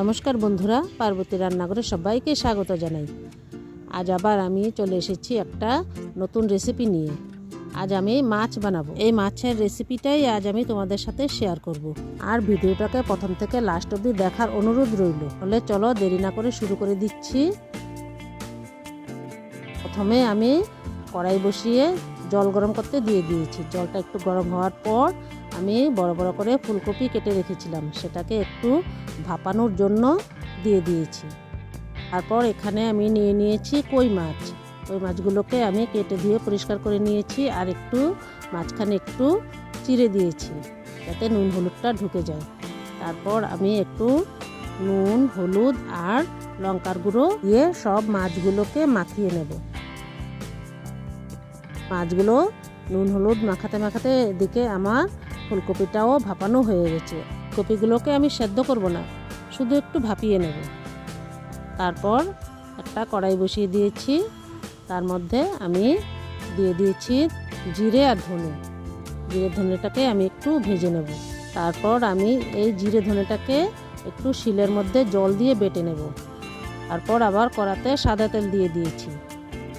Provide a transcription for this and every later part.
নমস্কার বন্ধুরা, পার্বতী রান্নাঘরে সবাইকে স্বাগত জানাই। আজ আবার আমি চলে এসেছি একটা নতুন রেসিপি নিয়ে। আজ আমি মাছ বানাবো। এই মাছের রেসিপিটাই আজ আমি তোমাদের সাথে শেয়ার করব। আর ভিডিওটাকে প্রথম থেকে লাস্ট অবধি দেখার অনুরোধ রইল। তাহলে চলো দেরি না করে শুরু করে দিচ্ছি। প্রথমে আমি কড়াই বসিয়ে জল গরম করতে দিয়ে দিয়েছি। জলটা একটু গরম হওয়ার পর আমি বড় বড় করে ফুলকপি কেটে রেখেছিলাম। সেটাকে একটু ভাপানোর জন্য দিয়ে দিয়েছি। তারপর এখানে আমি নিয়ে নিয়েছি কই মাছ। কই মাছগুলোকে আমি কেটে দিয়ে পরিষ্কার করে নিয়েছি আর একটু, মাঝখানে একটু চিড়ে দিয়েছি যাতে নুন হলুদটা ঢুকে যায়। তারপর আমি একটু নুন, হলুদ আর লঙ্কার গুঁড়ো দিয়ে সব মাছগুলোকে মাখিয়ে নেব। মাছগুলো নুন, হলুদ মাখাতে মাখাতে এদিকে আমার ফুলকপিটাও ভাপানো হয়ে গেছে। কপিগুলোকে আমি সেদ্ধ করব না, শুধু একটু ভাপিয়ে নেব। তারপর একটা কড়াই বসিয়ে দিয়েছি, তার মধ্যে আমি দিয়ে দিয়েছি জিরে আর ধনে। জিরে ধনেটাকে আমি একটু ভেজে নেব। তারপর আমি এই জিরে ধনেটাকে একটু শিলের মধ্যে জল দিয়ে বেটে নেব। তারপর আবার কড়াতে সাদা তেল দিয়ে দিয়েছি।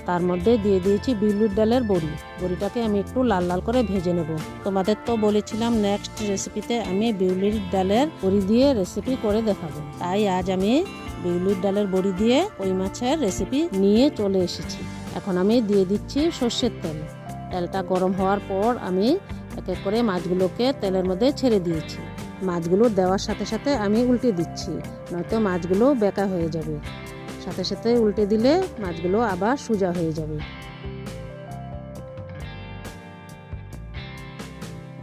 তার মধ্যে দিয়ে দিয়েছি বিউলির ডালের বড়ি। বড়িটাকে আমি একটু লাল লাল করে ভেজে নেব। তোমাদের তো বলেছিলাম নেক্সট রেসিপিতে আমি বিউলির ডালের বড়ি দিয়ে রেসিপি করে দেখাবো। তাই আজ আমি বিউলির ডালের বড়ি দিয়ে ওই মাছের রেসিপি নিয়ে চলে এসেছি। এখন আমি দিয়ে দিচ্ছি সর্ষের তেল। তেলটা গরম হওয়ার পর আমি এক এক করে মাছগুলোকে তেলের মধ্যে ছেড়ে দিয়েছি। মাছগুলো দেওয়ার সাথে সাথে আমি উল্টে দিচ্ছি, নয়তো মাছগুলো বেকা হয়ে যাবে। সাথে সাথে উল্টে দিলে মাছগুলো আবার সোজা হয়ে যাবে।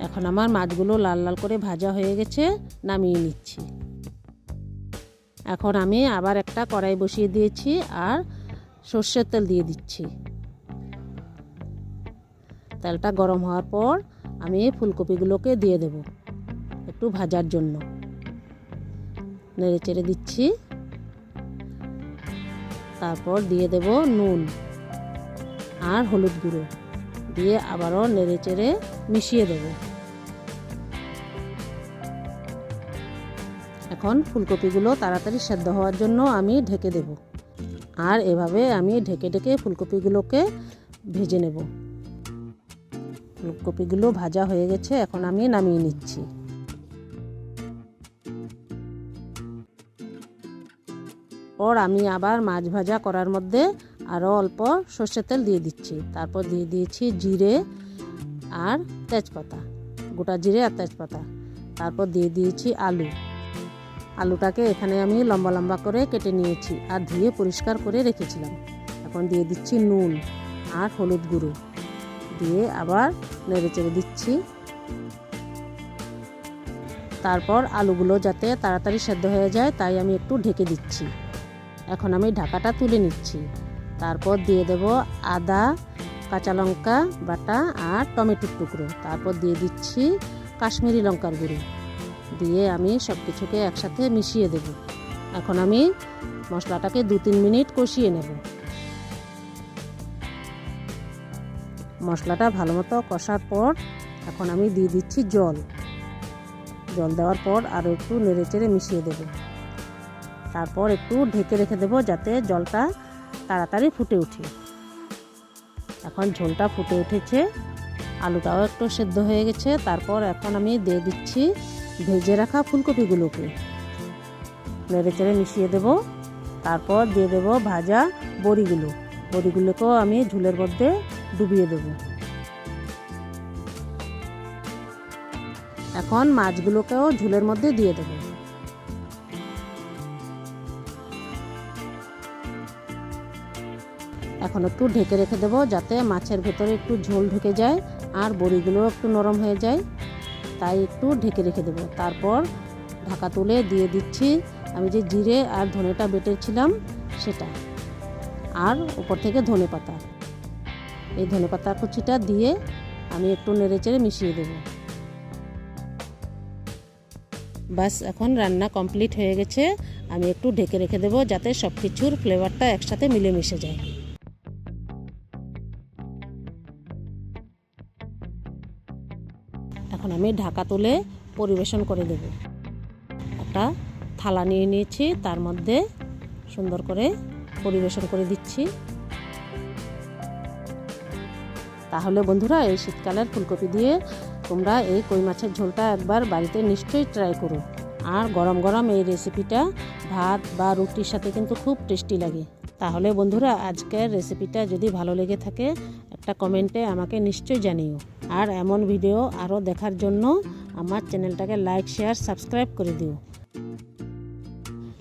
এখন আমার মাছগুলো লাল লাল করে ভাজা হয়ে গেছে, নামিয়ে নিচ্ছি। এখন আমি আবার একটা কড়াই বসিয়ে দিয়েছি আর সর্ষের তেল দিয়ে দিচ্ছি। তেলটা গরম হওয়ার পর আমি ফুলকপিগুলোকে দিয়ে দেব একটু ভাজার জন্য। নেড়ে চেড়ে দিচ্ছি। তারপর দিয়ে দেব নুন আর হলুদ গুঁড়ো। দিয়ে আবারও নেড়ে চেড়ে মিশিয়ে দেব। এখন ফুলকপিগুলো তাড়াতাড়ি সেদ্ধ হওয়ার জন্য আমি ঢেকে দেব। আর এভাবে আমি ঢেকে ঢেকে ফুলকপিগুলোকে ভেজে নেব। ফুলকপিগুলো ভাজা হয়ে গেছে, এখন আমি নামিয়ে নিচ্ছি। পর আমি আবার মাছ ভাজা করার মধ্যে আরও অল্প সর্ষের তেল দিয়ে দিচ্ছি। তারপর দিয়ে দিয়েছি জিরে আর তেজপাতা, গোটা জিরে আর তেজপাতা। তারপর দিয়ে দিয়েছি আলু। আলুটাকে এখানে আমি লম্বা লম্বা করে কেটে নিয়েছি আর ধুয়ে পরিষ্কার করে রেখেছিলাম। এখন দিয়ে দিচ্ছি নুন আর হলুদ গুঁড়ো। দিয়ে আবার নেড়ে চেড়ে দিচ্ছি। তারপর আলুগুলো যাতে তাড়াতাড়ি সেদ্ধ হয়ে যায়, তাই আমি একটু ঢেকে দিচ্ছি। এখন আমি ঢাকাটা তুলে নিচ্ছি। তারপর দিয়ে দেব আদা, কাঁচা লঙ্কা বাটা আর টমেটোর টুকরো। তারপর দিয়ে দিচ্ছি কাশ্মীরি লঙ্কার গুঁড়ো। দিয়ে আমি সব কিছুকে একসাথে মিশিয়ে দেব। এখন আমি মশলাটাকে দু তিন মিনিট কষিয়ে নেব। মশলাটা ভালো মতো কষার পর এখন আমি দিয়ে দিচ্ছি জল। জল দেওয়ার পর আরও একটু নেড়ে চেড়ে মিশিয়ে দেবো। তারপর একটু ঢেকে রেখে দেবো যাতে জলটা তাড়াতাড়ি ফুটে উঠে। এখন ঝোলটা ফুটে উঠেছে, আলুটাও একটু সেদ্ধ হয়ে গেছে। তারপর এখন আমি দিয়ে দিচ্ছি ভেজে রাখা ফুলকপিগুলোকে। নেড়ে চেড়ে মিশিয়ে দেবো। তারপর দিয়ে দেবো ভাজা বড়িগুলো। বড়িগুলোকেও আমি ঝুলের মধ্যে ডুবিয়ে দেবো। এখন মাছগুলোকেও ঝুলের মধ্যে দিয়ে দেবো। এখন একটু ঢেকে রেখে দেবো যাতে মাছের ভেতরে একটু ঝোল ঢুকে যায় আর বড়িগুলো একটু নরম হয়ে যায়। তাই একটু ঢেকে রেখে দেবো। তারপর ঢাকা তুলে দিয়ে দিচ্ছি আমি যে জিরে আর ধনেটা বেটেছিলাম সেটা। আর উপর থেকে ধনে পাতা। এই ধনে পাতা কুচিটা দিয়ে আমি একটু নেড়ে চেড়ে মিশিয়ে দেবো। বাস, এখন রান্না কমপ্লিট হয়ে গেছে। আমি একটু ঢেকে রেখে দেবো যাতে সব কিছুর ফ্লেভারটা একসাথে মিলে মিশে যায়। এখন আমি ঢাকা তুলে পরিবেশন করে দেব। একটা থালা নিয়ে নিয়েছি, তার মধ্যে সুন্দর করে পরিবেশন করে দিচ্ছি। তাহলে বন্ধুরা, এই শীতকালের ফুলকপি দিয়ে তোমরা এই কই মাছের ঝোলটা একবার বাড়িতে নিশ্চয়ই ট্রাই করো। আর গরম গরম এই রেসিপিটা ভাত বা রুটির সাথে কিন্তু খুব টেস্টি লাগে। তাহলে বন্ধুরা, আজকের রেসিপিটা যদি ভালো লেগে থাকে একটা কমেন্টে আমাকে নিশ্চয়ই জানিও। আর এমন ভিডিও আরও দেখার জন্য আমার চ্যানেলটাকে লাইক, শেয়ার, সাবস্ক্রাইব করে দিও।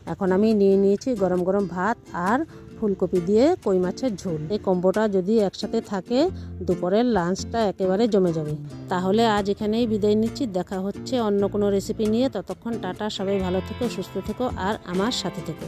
এখন আমি নিয়ে নিয়েছি গরম গরম ভাত আর ফুলকপি দিয়ে কই মাছের ঝোল। এই কম্বোটা যদি একসাথে থাকে, দুপুরের লাঞ্চটা একেবারে জমে যাবে। তাহলে আজ এখানেই বিদায় নিচ্ছি। দেখা হচ্ছে অন্য কোনো রেসিপি নিয়ে। ততক্ষণ টাটা, সবাই ভালো থেকো, সুস্থ থেকো, আর আমার সাথে থেকো।